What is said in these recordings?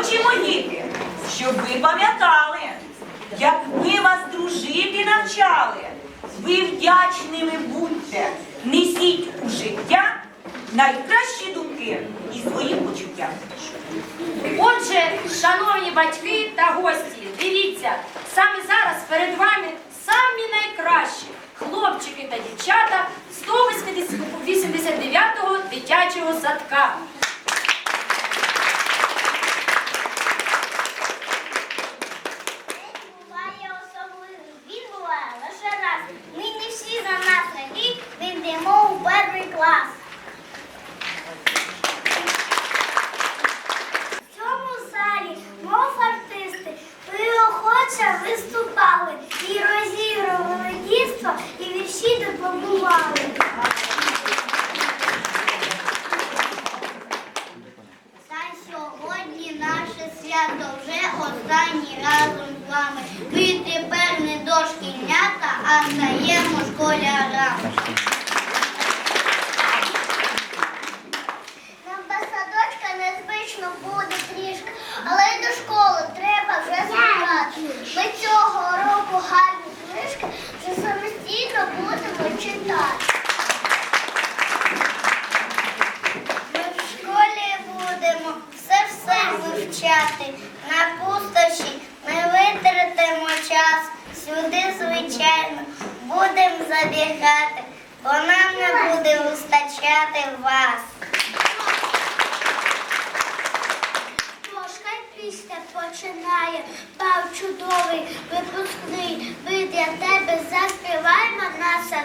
Очі мої, щоб ви пам'ятали, як ми вас дружити навчали. Ви вдячними будьте, несіть у життя найкращі думки і свої почуття. Отже, шановні батьки та гості, дивіться, саме зараз перед вами самі найкращі хлопчики та дівчата 189-го дитячого садка. для тебе заспіваємо наша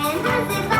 and